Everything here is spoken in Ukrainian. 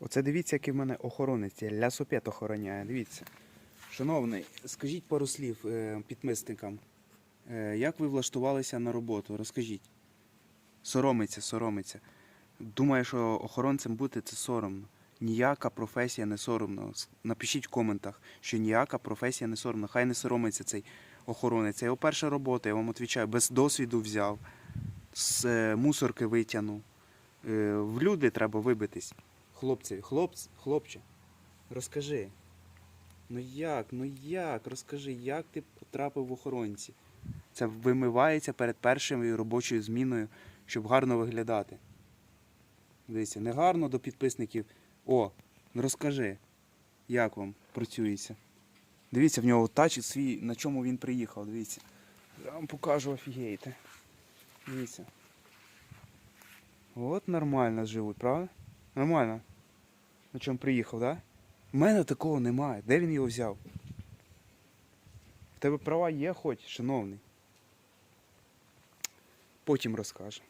Оце дивіться, який в мене охоронець. є, Лясопет охороняє. Дивіться. Шановний, скажіть пару слів е, підмисникам. Е, як ви влаштувалися на роботу? Розкажіть. Соромиться, соромиться. Думає, що охоронцем бути це соромно. Ніяка професія не соромно. Напишіть в коментах, що ніяка професія не соромна. Хай не соромиться цей охоронець. Це його перша робота, я вам відповідаю, без досвіду взяв, з е, мусорки витягнув. В люди треба вибитись. Хлопці, хлопць, хлопче, розкажи. Ну як, ну як, розкажи, як ти потрапив в охоронці? Це вимивається перед першою робочою зміною, щоб гарно виглядати. Дивіться, не гарно до підписників. О, ну розкажи, як вам працюється. Дивіться, в нього тач свій, на чому він приїхав, дивіться. Я вам покажу, офігейте. Дивіться. От нормально живуть, правда? Нормально. На чому приїхав, так? Да? У мене такого немає. Де він його взяв? В тебе права є хоч, шановний. Потім розкаже.